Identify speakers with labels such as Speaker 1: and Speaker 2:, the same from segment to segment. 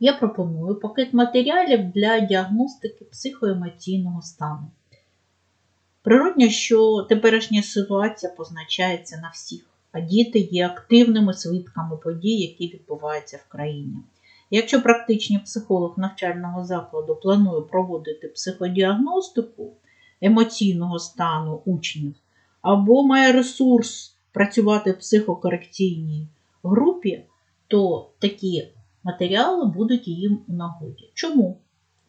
Speaker 1: я пропоную пакет матеріалів для діагностики психоемоційного стану. Природньо, що теперішня ситуація позначається на всіх, а діти є активними свідками подій, які відбуваються в країні. Якщо практичний психолог навчального закладу планує проводити психодіагностику емоційного стану учнів, або має ресурс працювати в психокорекційній групі, то такі матеріали будуть їм у нагоді. Чому?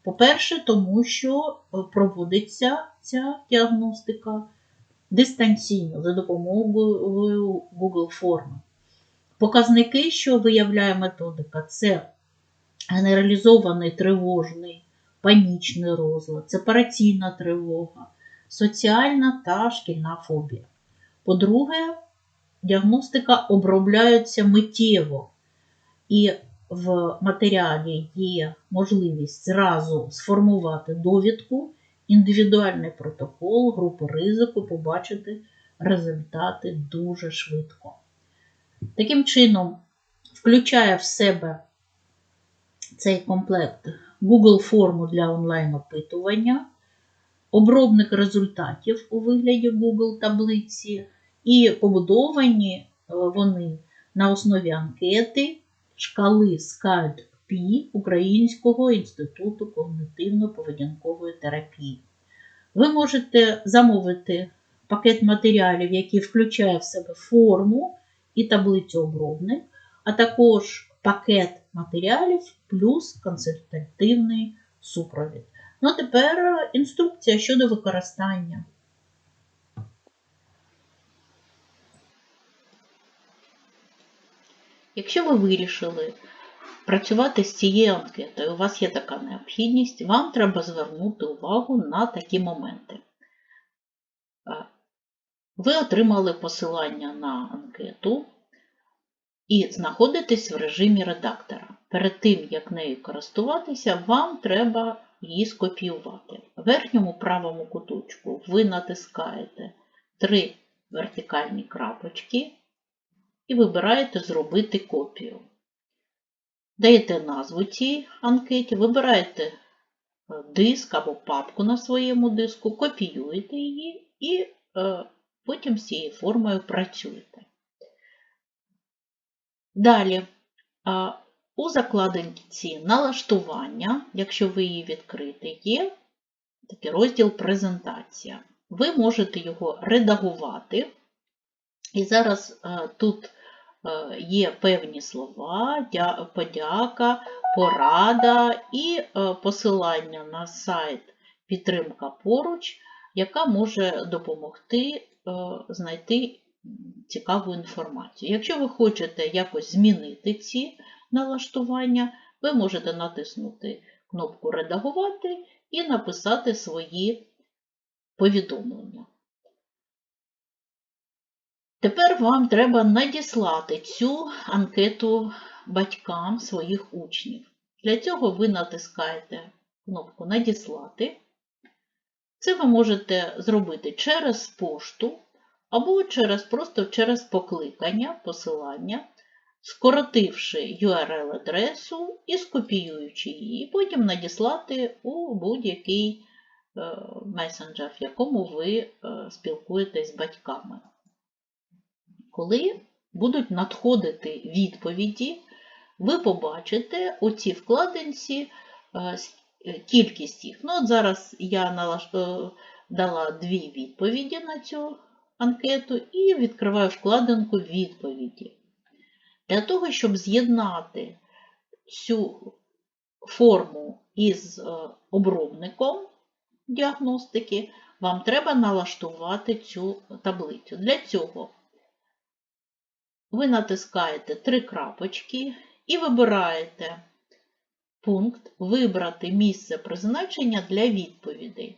Speaker 1: По-перше, тому що е, проводиться ця діагностика дистанційно за допомогою Google форми. Показники, що виявляє методика, це генералізований тривожний, панічний розлад, сепараційна тривога, соціальна та шкільна фобія. По-друге, діагностика обробляється миттєво, і в матеріалі є можливість зразу сформувати довідку, індивідуальний протокол, групу ризику, побачити результати дуже швидко. Таким чином, включає в себе цей комплект Google форму для онлайн-опитування, обробник результатів у вигляді Google таблиці, і побудовані е, вони на основі анкети шкали скальд P Українського інституту когнитивно-поведінкової терапії. Ви можете замовити пакет матеріалів, який включає в себе форму і таблицю обробник, а також пакет матеріалів плюс консультативний супровід. Ну, тепер інструкція щодо використання. Якщо ви вирішили працювати з цією анкетою, у вас є така необхідність, вам треба звернути увагу на такі моменти. Ви отримали посилання на анкету і знаходитесь в режимі редактора. Перед тим, як нею користуватися, вам треба її скопіювати. В верхньому правому куточку ви натискаєте три вертикальні крапочки і вибираєте Зробити копію. Даєте назву цій анкеті, вибираєте е, диск або папку на своєму диску, копіюєте її і е, потім з цією формою працюєте. Далі, у закладинці налаштування, якщо ви її відкрите, є такий розділ презентація. Ви можете його редагувати. І зараз е, тут Е, є певні слова, подяка, порада і е, посилання на сайт Підтримка поруч, яка може допомогти е, знайти цікаву інформацію. Якщо ви хочете якось змінити ці налаштування, ви можете натиснути кнопку Редагувати і написати свої повідомлення. Тепер вам треба надіслати цю анкету батькам своїх учнів. Для цього ви натискаєте кнопку Надіслати. Це ви можете зробити через пошту або через, просто через покликання, посилання, скоротивши URL-адресу і скопіюючи її, потім надіслати у будь-який е, месенджер, в якому ви е, спілкуєтесь з батьками коли будуть надходити відповіді, ви побачите у цій вкладинці е, е, кількість їх. Ну, от Зараз я. Е, дала дві відповіді на цю анкету і відкриваю вкладинку відповіді. Для того, щоб з'єднати цю форму із обробником діагностики, вам треба налаштувати цю таблицю. Для цього ви натискаєте три крапочки і вибираєте пункт Вибрати місце призначення для відповідей.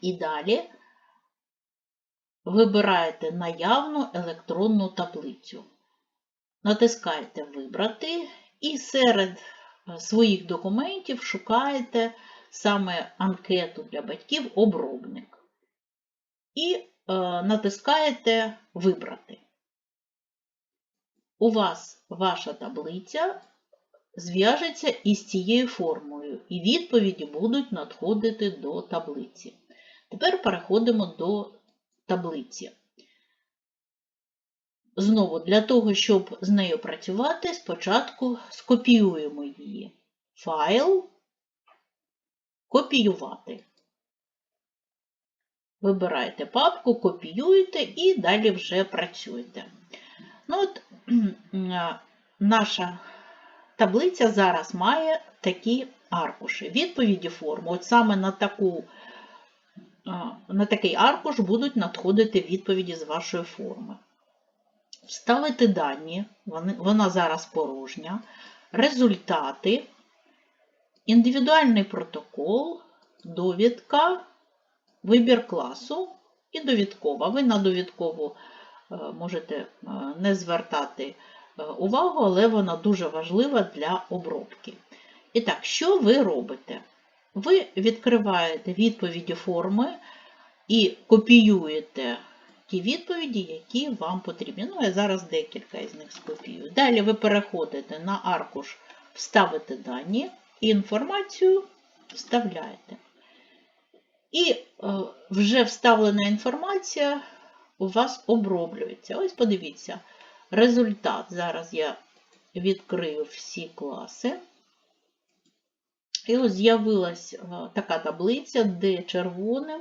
Speaker 1: І далі вибираєте наявну електронну таблицю. Натискаєте Вибрати і серед е, своїх документів шукаєте саме анкету для батьків обробник. І е, натискаєте Вибрати у вас ваша таблиця зв'яжеться із цією формою, і відповіді будуть надходити до таблиці. Тепер переходимо до таблиці. Знову, для того, щоб з нею працювати, спочатку скопіюємо її. Файл, копіювати. Вибираєте папку, копіюєте і далі вже працюєте. Ну от, Наша таблиця зараз має такі аркуші. Відповіді форми. От саме на таку, на такий аркуш будуть надходити відповіді з вашої форми. Вставити дані, вона зараз порожня, результати, індивідуальний протокол, довідка, вибір класу і довідкова. Ви на довідкову можете е, не звертати е, увагу, але вона дуже важлива для обробки. І так, що ви робите? Ви відкриваєте відповіді форми і копіюєте ті відповіді, які вам потрібні. Ну, я зараз декілька із них скопію. Далі ви переходите на аркуш Вставити дані і інформацію вставляєте. І е, вже вставлена інформація у вас оброблюється. Ось подивіться, результат. Зараз я відкрию всі класи. І ось з'явилась е, така таблиця, де червоним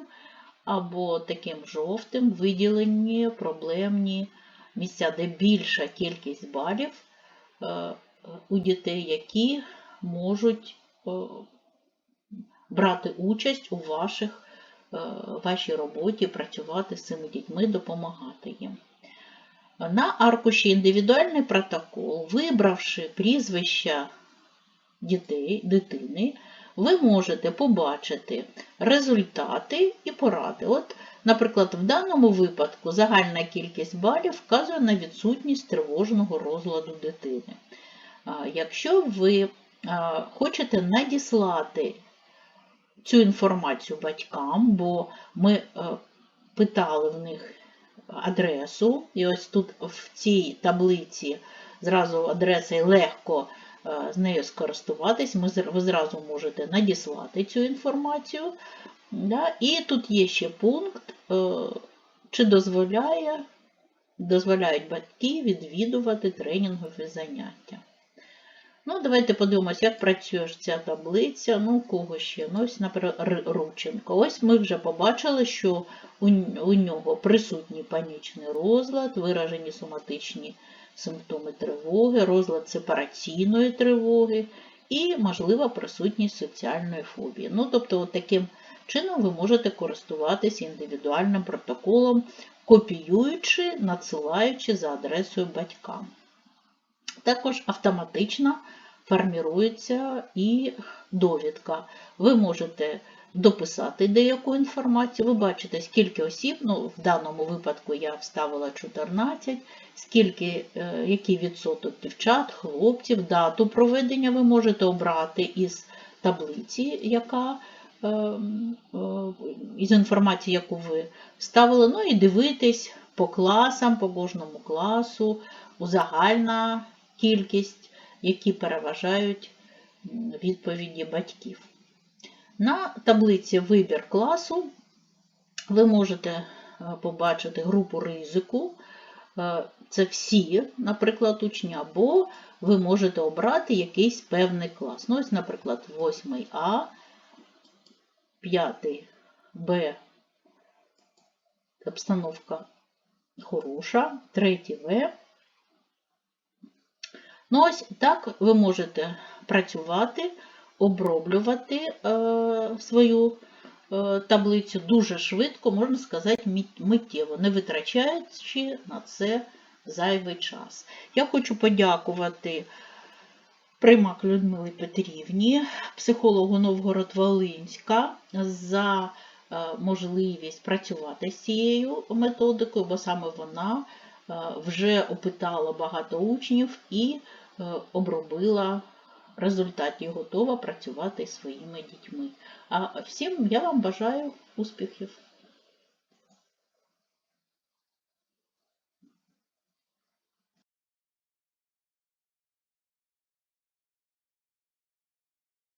Speaker 1: або таким жовтим виділені проблемні місця, де більша кількість балів е, у дітей, які можуть е, брати участь у ваших, вашій роботі, працювати з цими дітьми, допомагати їм. На аркуші індивідуальний протокол, вибравши прізвища дітей, дитини, ви можете побачити результати і поради. От, Наприклад, в даному випадку загальна кількість балів вказує на відсутність тривожного розладу дитини. Якщо ви хочете надіслати цю інформацію батькам, бо ми е, питали в них адресу, і ось тут в цій таблиці зразу адреса легко Е, з нею скористуватись, ви зразу можете надіслати цю інформацію. І тут є ще пункт, е, чи дозволяють батьки відвідувати тренінгові заняття. Ну, Давайте подивимось, як працює ця таблиця. Ну, у кого ще? Ну, Ось, наприклад, Рученко. Ось ми вже побачили, що у нього присутній панічний розлад, виражені соматичні симптоми тривоги, розлад сепараційної тривоги і, можлива, присутність соціальної фобії. Ну, тобто, от таким чином ви можете користуватися індивідуальним протоколом, копіюючи, надсилаючи за адресою батькам. Також автоматично формірується і довідка. Ви можете дописати деяку інформацію. Ви бачите, скільки осіб, ну, в даному випадку я вставила 14, скільки, е, який відсоток дівчат, хлопців, дату проведення ви можете обрати із таблиці, яка е, е, із інформації, яку ви вставили, ну і дивитись по класам, по кожному класу, узагальна кількість, які переважають відповіді батьків. На таблиці Вибір класу ви можете е, побачити групу ризику. Е, це всі, наприклад, учні, або ви можете обрати якийсь певний клас. Ну, ось, наприклад, 8 А, 5 Б, обстановка хороша, 3 В. Ну, ось так ви можете працювати оброблювати е, свою е, таблицю дуже швидко, можна сказати, миттєво, не витрачаючи на це зайвий час. Я хочу подякувати Примак Людмилі Петрівні, психологу Новгород-Волинська, за е, можливість працювати з цією методикою, бо саме вона вже опитала багато учнів і обробила результаті готова працювати зі своїми дітьми. А всім я вам бажаю успіхів!